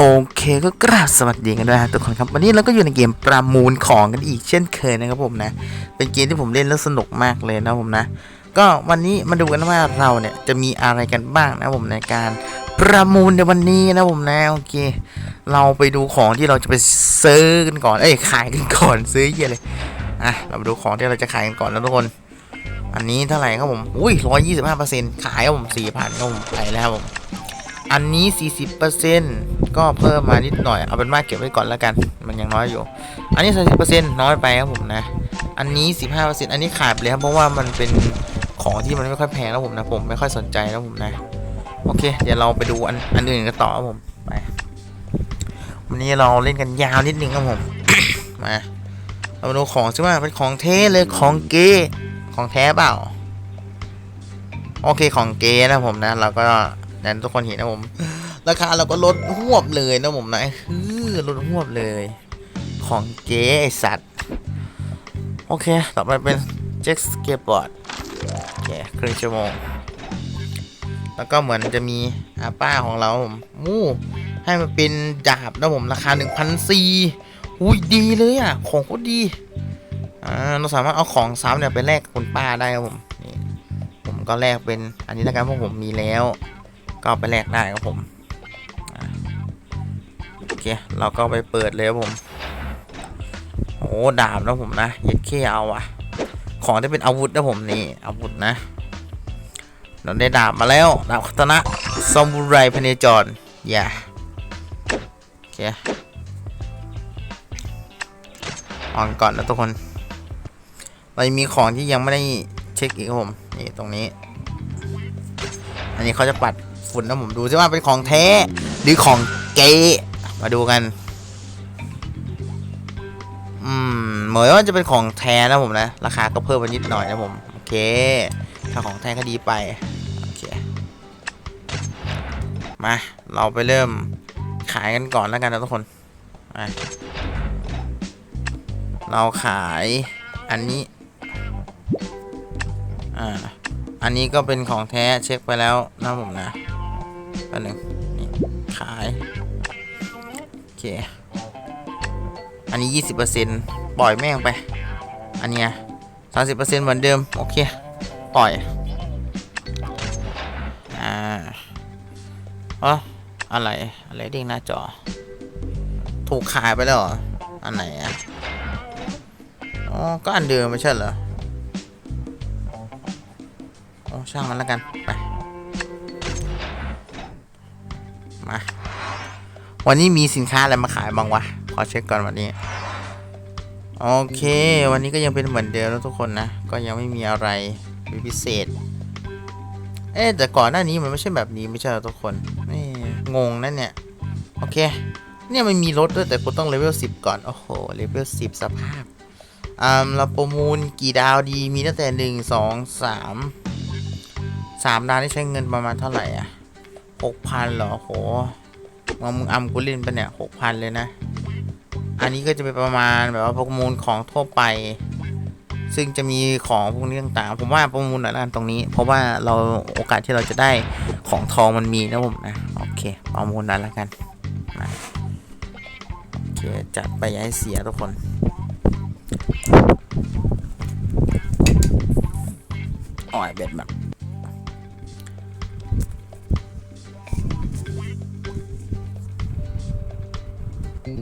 โอเคก็กราบสวัสดีกันด้วยนะทุกคนครับ วันนี้เราก็อยู่ในเกมประมูลของกันอีกเช่นเคยนะครับผมนะ เป็นเกมที่ผมเล่นแล้วสนุกมากเลยนะผมนะ ก็วันนี้มาดูกันว่าเราเนี่ยจะมีอะไรกันบ้างนะผมในการประมูลในวันนี้นะผมนะโอเค เราไปดูของที่เราจะไปซื้อกันก่อนเอ้ยขายกันก่อนซื้อเหี้ยเลยอะเราไปดูของที่เราจะขายกันก่อนนะทุกคน อันนี้เท่าไหร่ครับผมอุ้ยร้อยยี่สิบห้าเปอร์เซ็นต์ขายครับผมสี่พันครับผมไปแล้วครับผม อันนี้ 40%ก็เพิ่มมานิดหน่อย เอาเป็นว่าเก็บไว้ก่อนแล้วกัน มันยังน้อยอยู่ อันนี้ 30%น้อยไปครับผมนะ อันนี้ 15%อันนี้ขาดไปเลยครับ เพราะว่ามันเป็นของที่มันไม่ค่อยแพงแล้วผมนะ ผมไม่ค่อยสนใจแล้วผมนะ โอเค เดี๋ยวเราไปดูอันอันอื่นกันต่อครับผม ไป วันนี้เราเล่นกันยาวนิดนึงครับผม มาเรามาดูของใช่ไหมเป็นของเท่เลย ของเก๋ของแท้เปล่า โอเค ของเก๋นะผมนะ เราก็ นั้นทุกคนเห็นนะผม ราคาเราก็ลดหวบเลยนะผมนะคือลดหวบเลย ของเจ๊ไอสัตว์ โอเค ต่อไปเป็นเจ็คสเก็ตบอร์ดโอเคครึ่งชั่วโมง แล้วก็เหมือนจะมีอาป้าของเราผมมู่ให้มันเป็นดาบนะผมราคา1 0 0 4อุ้ยดีเลยอะ ของก็ดีอ่าเราสามารถเอาของซ้ำเนี่ยไปแลกกับคุณป้าได้ครับผมนี่ผมก็แลกเป็นอันนี้แล้วกันเพราะผมมีแล้ว ก็ไปแลกได้ครับผมโอเคเราก็ไปเปิดเลยครับผมโอ้ดาบนะผมนะเย็ดเขี้เอาอะของที่เป็นอาวุธนะผมนี่อาวุธนะเราได้ดาบมาแล้วดาบคัตนะซอมบูไรพเนจรอย่าโอเคออนก่อนนะทุกคนเรามีของที่ยังไม่ได้เช็คอีกครับผมนี่ตรงนี้ อันนี้เขาจะปัด ฝุ่นนะผมดูซิว่าเป็นของแท้หรือของเก๊มาดูกัน อืมเหมือนว่าจะเป็นของแท้นะผมนะ ราคาก็เพิ่มมานิดหน่อยนะผมโอเค ถ้าของแท้ก็ดีไปโอเคมาเราไปเริ่มขายกันก่อนแล้วกันนะทุกคนมาเราขายอันนี้อ่าอันนี้ก็เป็นของแท้เช็คไปแล้วนะผมนะ อันหนึ่งนี่ขาย โอเค อันนี้20%ปอร์เซ็นต์ปล่อยแม่งไป อันเนี้ย30%เปอร์เซ็นต์เหมือนเดิม โอเค ปล่อย อ่าอ๋ออะไร อะไรเด้งหน้าจอ ถูกขายไปแล้วออันไหนอะ อ๋อ ก็อันเดิมไม่ใช่เหรอโอ้ช่างมันแล้วกัน ไป มา วันนี้มีสินค้าอะไรมาขายบ้างวะ ขอเช็คก่อนวันนี้ โอเค วันนี้ก็ยังเป็นเหมือนเดิมแล้วทุกคนนะ ก็ยังไม่มีอะไรพิเศษ เอ๊แต่ก่อนหน้านี้มันไม่ใช่แบบนี้ไม่ใช่ทุกคนนี่งงนั่นเนี่ย โอเค เนี่ยมันมีรถด้วยแต่กูต้องเลเวล10 ก่อน โอ้โห เลเวล10 สภาพอ่าเราประมูลกี่ดาวดี มีตั้งแต่หนึ่งสองสามสามดาวนี่ใช้เงินประมาณเท่าไหร่อะ หกพันเหรอโหมามึงอำกูเล่นไปะเนี่ยหกพันเลยนะ อันนี้ก็จะเป็นประมาณแบบว่าประมูลของทั่วไป ซึ่งจะมีของพวกนี้ต่างๆ ผมว่าประมูลหน่อยละกันตรงนี้ เพราะว่าเราโอกาสที่เราจะได้ของทองมันมีนะผมนะ โอเค ประมูลหน่อยละกันโอเค จัดไปย่าให้เสียทุกคนอ่อยเบ็ดแบบ โอ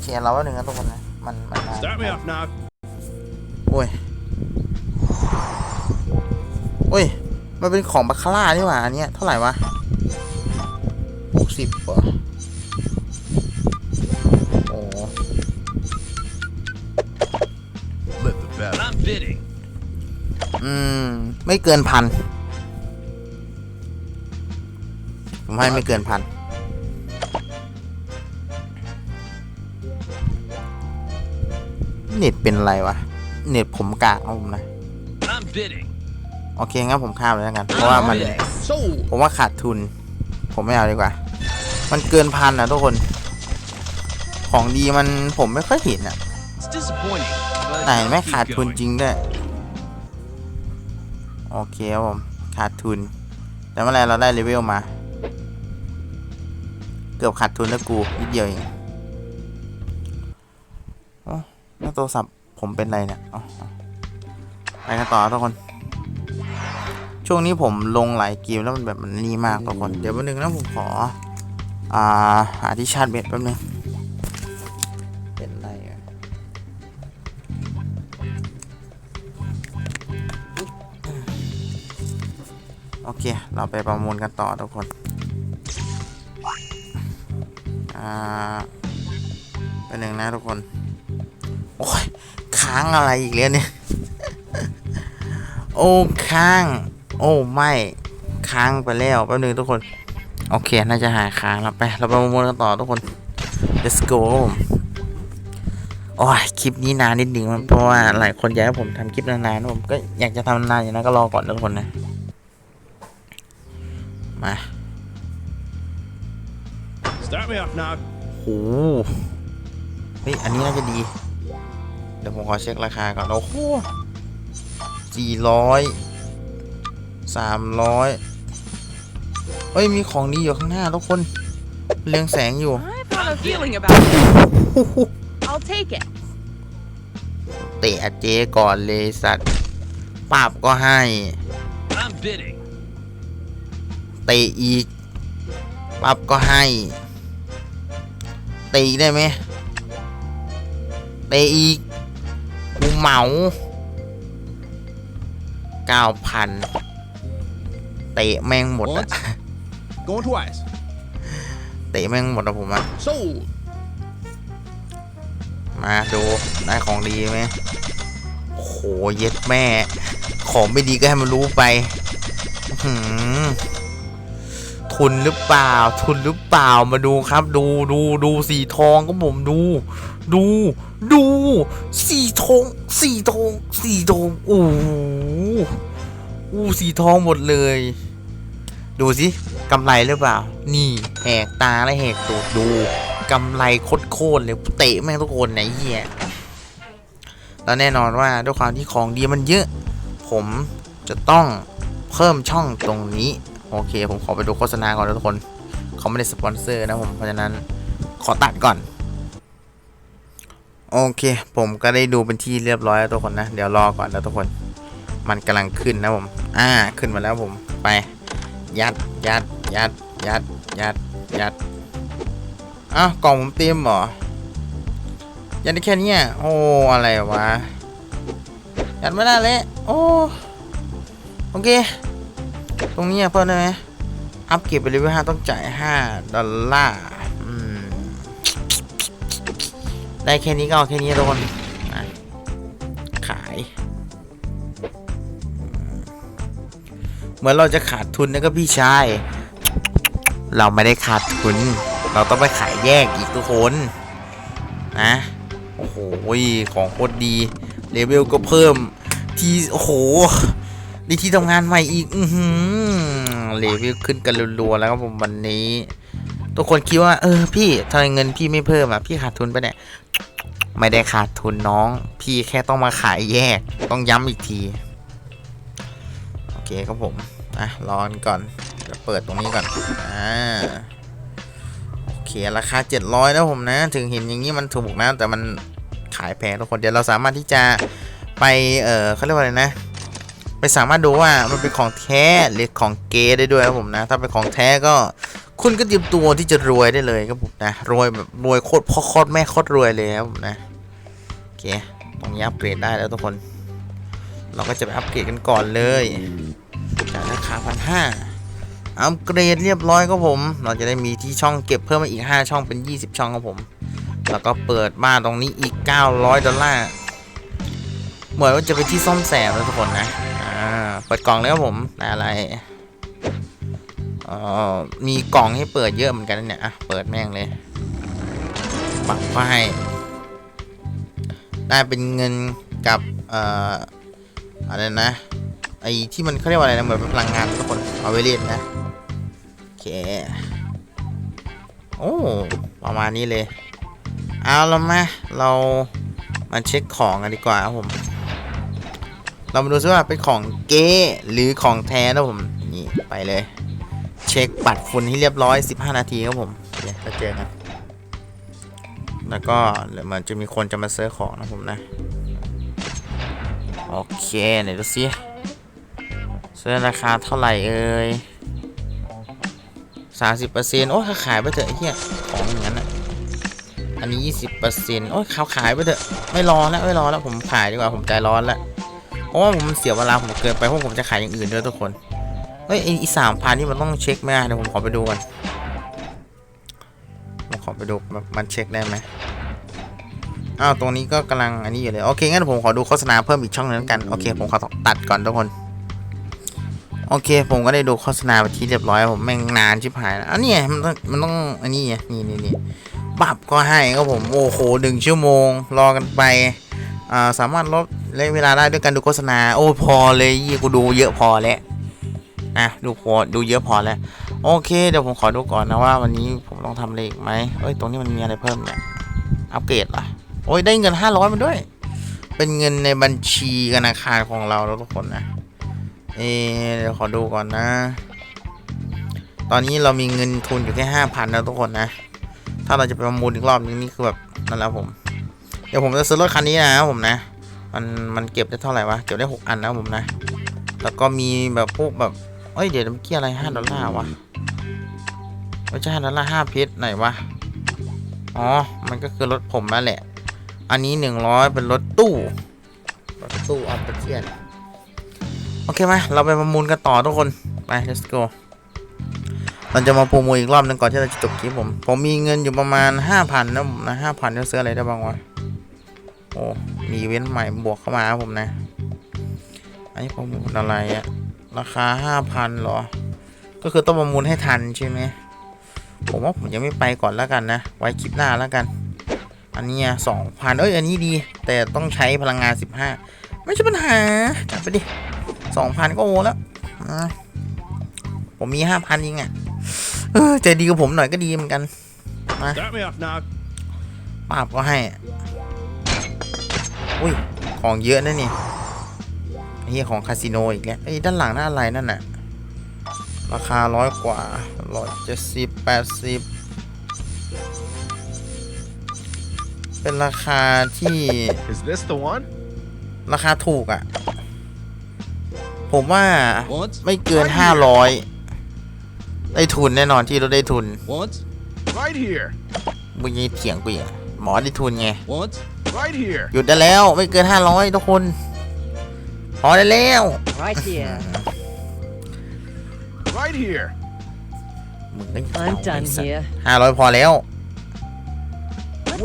เคเราว่าหนึ่งนะทุกคนนะมันมันมา Start me off now. โอ้ยโอ้ย มันเป็นของบาคาร่านี่หว่าอันเนี้ยเท่าไหร่วะหกสิบเหรอโอ้ อืม ไม่เกินพัน ผมให้ไม่เกินพัน เน็ตเป็นอะไรวะ เน็ตผมกากเอาผมนะ I'm bidding. โอเค งั้นผมข้ามเลยแล้วกัน เพราะว่ามัน Sold. ผมว่าขาดทุน ผมไม่เอาดีกว่า มันเกินพันนะทุกคนขของดีมันผมไม่ค่อยเห็นอะ It's disappointing, but ไหนไม่ขาดทุนจริงด้วย โอเคครับผม ขาดทุน แต่เมื่อไรเราได้เลเวลมา เกือบขาดทุนแล้วกูนิดเดียวเองโอ้แล้วโทรศัพท์ผมเป็นไรเนี่ยอ๋อไปกันต่อทุกคน ช่วงนี้ผมลงหลายเกมแล้วมันแบบมันนี่มากทุกคน เดี๋ยวแป๊บนึงนะผมขอ อ่า หาที่ชาร์จเบ็ดแป๊บนึง โอเค เราไปประมูลกันต่อทุกคนอ่าเป็นหนึ่งนะทุกคน โอ้ยค้างอะไรอีกแล้วเนี่ย โอ้ค้าง โอ้ไม่ค้างไปแล้วแป๊บนึงทุกคน โอเค น่าจะหายค้างแล้วไป เราไปประมูลกันต่อทุกคน let's go ครับผมโอ้ยคลิปนี้นานนิดนึงเพราะว่าหลายคนอยากให้ผมทำคลิปนานๆผมก็อยากจะทำนานอย่างนั้นก็รอก่อนทุกคนนะ มา Start me off now. โอ้โหเฮ้ย อันนี้น่าจะดี เดี๋ยวผมขอเช็คราคาก่อน โอ้โหสี่ร้อย สามร้อยเฮ้ย มีของดีอยู่ข้างหน้าทุกคน เรืองแสงอยู่ I've got a feeling about it. I'll take it. เตะเจก่อนเลยสัตว์ปราบก็ให้ I'm bidding. เตะอีกปรับก็ให้เตะอีกได้ไหมเตะอีกกูเหมาเก้าพันเตะแม่งหมดอะ Going twice. เตะแม่งหมดอะผมอะ Sold. มาดูได้ของดีไหมโหเย็ดแม่ ของไม่ดีก็ให้มันรู้ไปอื้อหือ ทุนหรือเปล่า ทุนหรือเปล่ามาดูครับ ดูดูดูสีทองก็ผมดู ดู ดูสีทองสีทองสีทองโอ้โหอู้สีทองหมดเลย ดูสิกำไรหรือเปล่า นี่แหกตาและแหกตูดดูกำไรโคตรๆเลยเตะแม่งทุกคนไหนเหี้ยแล้วแน่นอนว่าด้วยความที่ของดีมันเยอะ ผมจะต้องเพิ่มช่องตรงนี้ โอเค ผมขอไปดูโฆษณาก่อนนะทุกคน เขาไม่ได้สปอนเซอร์นะผม เพราะฉะนั้นขอตัดก่อน โอเค ผมก็ได้ดูเป็นที่เรียบร้อยแล้วทุกคนนะ เดี๋ยวรอก่อนนะทุกคน มันกำลังขึ้นนะผม อ่า ขึ้นมาแล้วผม ไป ยัด ยัด ยัด ยัด ยัด ยัด อ้าว กล่องผมเต็มเหรอ ยัดได้แค่นี้โอ้ อะไรวะ ยัดไม่ได้เลย โอ้ โอเค ตรงนี้เพิ่มได้ไหมอัพเก็บไปเลเวลห้าต้องจ่ายห้าดอลลาร์อืมได้แค่นี้ก็เอาแค่นี้ทุกคนขาย เหมือนเราจะขาดทุนนะครับพี่ชาย เราไม่ได้ขาดทุน เราต้องไปขายแยกอีกทุกคนนะโอ้โหของโคตรดีเลเวลก็เพิ่มที่โอ้โห นี่ที่ทำงานใหม่อีก อือหือเลเวขึ้นกันรัวๆแล้วครับผมวันนี้ ทุกคนคิดว่า เออ พี่ทำไมเงินพี่ไม่เพิ่มอะ พี่ขาดทุนไปเนี่ยไม่ได้ขาดทุนน้อง พี่แค่ต้องมาขายแยก ต้องย้ำอีกที โอเคครับผม อะรอนก่อนเดี๋ยวเปิดตรงนี้ก่อน อ่า โอเค ราคา 700แล้วผมนะ ถึงเห็นอย่างนี้มันถูกนะ แต่มันขายแพงทุกคน เดี๋ยวเราสามารถที่จะไป เออเขาเรียกว่าอะไรนะ ไปสามารถดูว่ามันเป็นของแท้หรือของเก๊ได้ด้วยครับผมนะ ถ้าเป็นของแท้ก็ คุณก็เตรียมตัวที่จะรวยได้เลยครับผมนะ รวยแบบรวยโคตรพ่อโคตรแม่โคตรรวยเลยครับผมนะโอเคตรงนี้อัปเกรดได้แล้วทุกคน เราก็จะไปอัปเกรดกันก่อนเลยจากราคาพันห้าอัปเกรดเรียบร้อยครับผม เราจะได้มีที่ช่องเก็บเพิ่มมาอีก 5 ช่องเป็น 20 ช่องครับผม แล้วก็เปิดบ้านตรงนี้อีก 900 ดอลลาร์ เหมือนว่าจะเป็นที่ซ่อมแซมแล้วทุกคนนะ อ่า เปิดกล่องเลยครับผมอะไรเอ่อมีกล่องให้เปิดเยอะเหมือนกันเนี่ยอะเปิดแม่งเลยปักไฟได้เป็นเงินกับเอ่ออะไรนะไอ้ที่มันเขาเรียกว่าอะไรนะเหมือนเป็นพลังงานทุกคนเอาไว้เล่นนะโอเคโอ้ประมาณนี้เลย เอาแล้วมาเรามาเช็คของกันดีกว่าครับผม เรามาดูซิว่าเป็นของเก๊หรือของแท้นะผม นี่ไปเลย เช็คปัดฝุ่นให้เรียบร้อย 15 นาทีครับผมเดี๋ยวจะเจอกันแล้วก็เดี๋ยวมันจะมีคนจะมาซื้อของนะผมนะ โอเคไหนดูสิซื้อราคาเท่าไหร่เอ่ยสามสิบเปอร์เซ็นต์โอ้ยขายไปเถอะไอ้เหี้ยของอย่างนั้นอะ อันนี้ยี่สิบเปอร์เซ็นต์โอ้ยขาวขายไปเถอะ ไม่รอแล้วไม่รอแล้วผมขายดีกว่าผมใจร้อนแล้ว ราะว่าผมเสียเวลาผมเกินไปเพราะผมจะขายอย่างอื่นด้วยทุกคนเฮ้ยไอ้อีสามพันนี่มันต้องเช็คไหมอะเดี๋ยวผมขอไปดูกันผมขอไปดูมันเช็คได้ไหมอ้าวตรงนี้ก็กำลังอันนี้อยู่เลยโอเคงั้นผมขอดูโฆษณาเพิ่มอีกช่องหนึงกันโอเคผมขอตัดก่อนทุกคน โอเค ผมก็ได้ดูโฆษณาไปที่เรียบร้อยผมแม่งนานชิบหายแล้วอันนี้มันต้องมันต้องอันนี้นี่นี่นี่บับก็ให้ครับผมโอ้โหหนึ่งชั่วโมง รอกันไป สามารถลดระยะเวลาได้ด้วยการดูโฆษณา โอ้พอเลยยี่กูดูเยอะพอแล้วนะดูพอดูเยอะพอแล้ว โอเค เดี๋ยวผมขอดูก่อนนะว่าวันนี้ผมต้องทำอะไรอีกไหมเอ้ยตรงนี้มันมีอะไรเพิ่มเนี่ยอัปเกรดเหรอโอ้ยได้เงิน 500มาด้วย เป็นเงินในบัญชีธนาคารของเราแล้วทุกคนนะเอเดี๋ยวขอดูก่อนนะ ตอนนี้เรามีเงินทุนอยู่แค่ห้าพันแล้วทุกคนนะ ถ้าเราจะไปประมูลอีกรอบนึงนี่คือแบบนั่นแหละผม เดี๋ยวผมจะซื้อรถคันนี้นะครับผมนะ มันมันเก็บได้เท่าไหร่วะ เก็บได้หกอันนะผมนะ แล้วก็มีแบบพวกแบบเอ้ยเดี๋ยวเมื่อกี้อะไรห้าดอลลาร์วะไม่ใช่ห้าดอลลาร์ห้าเพชรไหนวะ อ๋อ มันก็คือรถผมนั่นแหละ อันนี้หนึ่งร้อยเป็นรถตู้ รถตู้ออปเปอร์เทียนโอเคไหมเราไปประมูลกันต่อทุกคน ไป let's go เราจะมาประมูลอีกรอบหนึงก่อนที่เราจะจบคลิปผม ผมมีเงินอยู่ประมาณ 5,000นะผมนะ5,000จะซื้ออะไรได้บ้างวะ โอ้มีอีเว้นต์ใหม่บวกเข้ามาครับผมนะ อันนี้ประมูลอะไรอะราคา5,000เหรอ ก็คือต้องประมูลให้ทันใช่ไหมผมว่าผมยังไม่ไปก่อนแล้วกันนะ ไว้คลิปหน้าแล้วกัน อันนี้สองพันเอ้ย อันนี้ดี แต่ต้องใช้พลังงาน15ไม่ใช่ปัญหา จัดไปดิสองพันก็โอแล้วอะผมมีห้าพันเองอะเออใจดีกับผมหน่อยก็ดีเหมือนกัน Start me off now. ปราบก็ให้ อุ้ย ของเยอะนะนี่ไอ้เฮียของคาสิโนอีกแล้วไอ้ยด้านหลังนั่นอะไรนั่นน่ะ ราคาร้อยกว่าร้อยเจ็ดสิบแปดสิบเป็นราคาที่ Is this the one? ราคาถูกอะ ผมว่า Once, ไม่เกินห้าร้อยได้ทุนแน่นอนที่เราได้ทุน once, Right here. มึงยังเถียงกูอีกอะหมอได้ทุนไง once. Right here. หยุดได้แล้วไม่เกินห้าร้อยทุกคน พอได้แล้ว Right here. Right here. มึงก็ I'm done here. ห้าร้อยพอแล้ว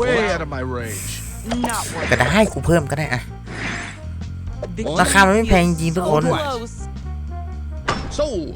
Way out of my range. Not worth ก็ได้กูเพิ่มก็ได้อะ The ราคามันไม่แพงจริงทุกคน so close. Sold.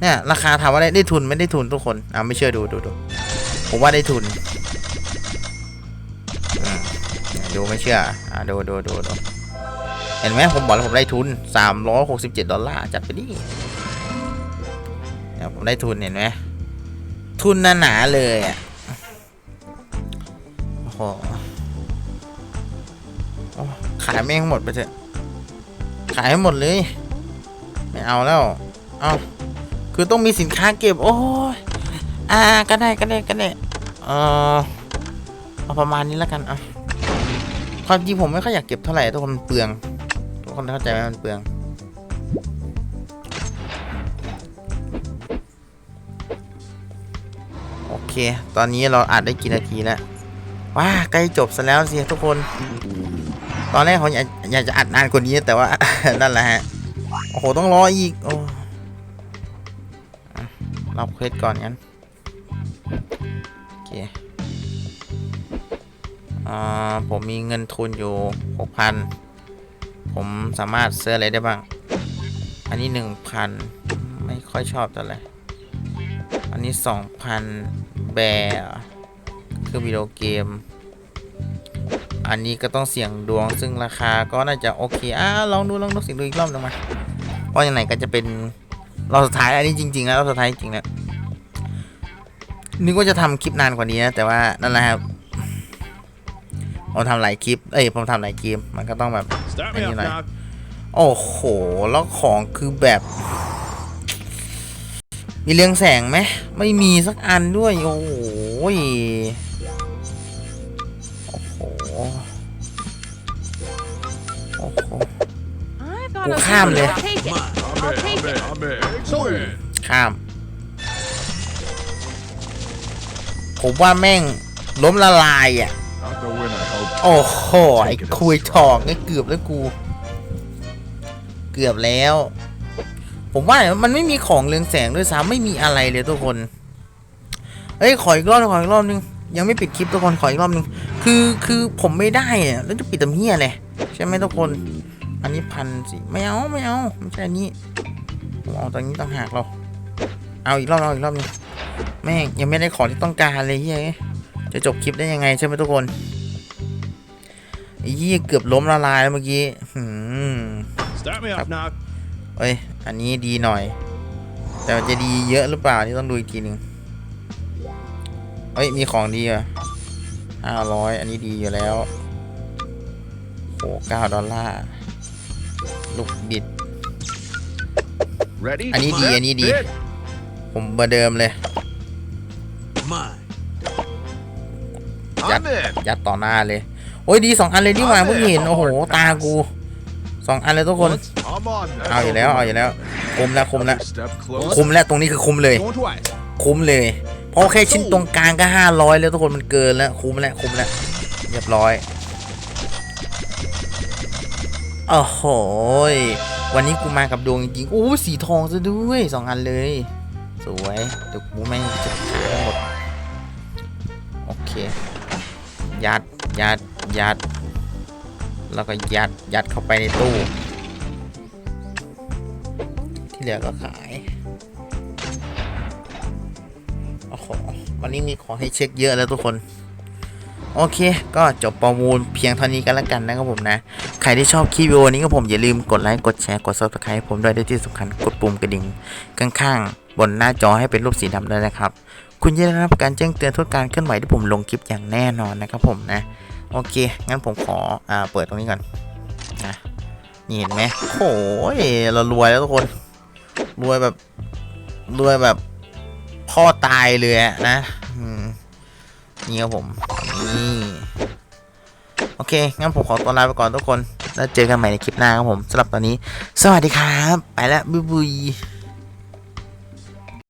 เนี่ยราคาถามว่าได้ได้ทุนไม่ได้ทุนทุกคนอ่าไม่เชื่อดูดูดูผมว่าได้ทุนอืม ดูไม่เชื่อ อ่าดูดูดูดูเห็นไหมผมบอกแล้วผมได้ทุนสามร้อยหกสิบเจ็ดดอลลาร์จัดไปดิเนี่ยผมได้ทุนเห็นไหมทุนหนาๆเลยอะโอ้โหขายแม่งหมดไปเถอะขายให้หมดเลย ไม่เอาแล้ว เอาคือต้องมีสินค้าเก็บ โอ้ยอ่าก็ได้ก็ได้ก็ได้เออเอาประมาณนี้แล้วกันอะ ความจริงผมไม่ค่อยอยากเก็บเท่าไหร่ทุกคนเปลืองทุกคนเข้าใจไหมมันเปลืองโอเค ตอนนี้เราอัดได้กี่นาทีแล้วว้าใกล้จบซะแล้วสิทุกคน ตอนแรกผมอยากอยากจะอัดนานกว่านี้แต่ว่า นั่นแหละฮะโอ้โหต้องรออีกโอ้อะรับเควสก่อนงั้น ผมมีเงินทุนอยู่หกพันผมสามารถซื้ออะไรได้บ้าง อันนี้หนึ่งพันไม่ค่อยชอบเท่าไหร่อันนี้สองพันแบร์คือวิดีโอเกม อันนี้ก็ต้องเสี่ยงดวงซึ่งราคาก็น่าจะโอเคอ่าลองดู ลองดูสิ่งดูอีกรอบหนึงมา เพราะยังไงก็จะเป็นเราสุดท้ายอันนี้จริงๆแล้วเราสุดท้ายจริงๆแล้วนึกว่าจะทำคลิปนานกว่านี้นะ แต่ว่านั่นแหละครับ ผมทำหลายคลิป เอ้ยผมทำหลายเกมมันก็ต้องแบบ Start Any me off night. now. โอ้โห แล้วของคือแบบ มีเรืองแสงไหม ไม่มีสักอันด้วย โอ้โหยโอ้โหโอ้โห I thought Well, I was calm gonna there. take it. I'm I'll in, take I'm in, it. I'm in. Excellent. ข้าม ผมว่าแม่งล้มละลายอะ โอ้โห ไอ้คุยทองไอ้เกือบแล้วกู เกือบแล้ว ผมว่ามันไม่มีของเรืองแสงด้วยซ้ำไม่มีอะไรเลยทุกคนเอ้ยขออีกรอบขออีกรอบนึงยังไม่ปิดคลิปทุกคนขออีกรอบนึงคือคือผมไม่ได้อะแล้วจะปิดตำเฮียเลยใช่ไหมทุกคน อันนี้พันสิไม่เอาไม่เอาไม่ใช่อันนี้ผมเอาตรงนี้ต่างหากเรา เอาอีกรอบเอาอีกรอบนึงแม่งยังไม่ได้ของที่ต้องการเลยเฮียจะจบคลิปได้ยังไงใช่ไหมทุกคน ไอ้ยี่เกือบล้มละลายแล้วเมื่อกี้หืม Start me off now. เอ้ย อันนี้ดีหน่อย แต่มันจะดีเยอะหรือเปล่านี่ต้องดูอีกทีหนึ่งเฮ้ย มีของดีอะห้าร้อยอันนี้ดีอยู่แล้วโหเก้าดอลลาร์ ลูกบิด Ready? I need Set, the- I need the- bid. ผมเบอร์เดิมเลย I'm in. ยัดต่อหน้าเลย โอ้ยดีสองอันเลยดีกว่าเพิ่งเห็นโอ้โหตากูสองอันเลยทุกคนเอาอยู่แล้วเอาอยู่แล้วคุมแล้วคุมแล้วคุมแล้วตรงนี้คือคุมเลย คุมเลยเพราะแค่ชิ้นตรงกลางก็ห้าร้อยแล้วทุกคนมันเกินแล้วคุมแล้วคุมแล้วเรียบร้อยโอ้โหยวันนี้กูมากับดวงจริงๆโอ้สีทองซะด้วยสองอันเลย สวยเดี๋ยวกูแม่งจะขายทั้งหมดโอเคยัดยัด ยัด แล้วก็ยัดยัดเข้าไปในตู้ ที่เหลือก็ขายโอ้โหวันนี้มีของให้เช็คเยอะแล้วทุกคน โอเค ก็จบประมูลเพียงเท่านี้กันแล้วกันนะครับผมนะ ใครที่ชอบคลิปวิดีโอนี้ก็ผมอย่าลืมกดไลค์ กดแชร์ กด subscribe ให้ผมด้วยและที่สำคัญกดปุ่มกระดิ่งข้างๆ บนหน้าจอให้เป็นรูปสีดำด้วยนะครับ คุณจะได้รับการแจ้งเตือนทุกการเคลื่อนไหวที่ผมลงคลิปอย่างแน่นอนนะครับผมนะ โอเค งั้นผมขออ่าเปิดตรงนี้ก่อนนะนี่เห็นไหมโอ้ยเรารวยแล้วทุกคน รวยแบบรวยแบบพ่อตายเลยอะนะนี่ครับผมนี่โอเค งั้นผมขอตัวลาไปก่อนทุกคน แล้วเจอกันใหม่ในคลิปหน้าครับผมสำหรับตอนนี้ สวัสดีครับ ไปแล้วบ๊ายบาย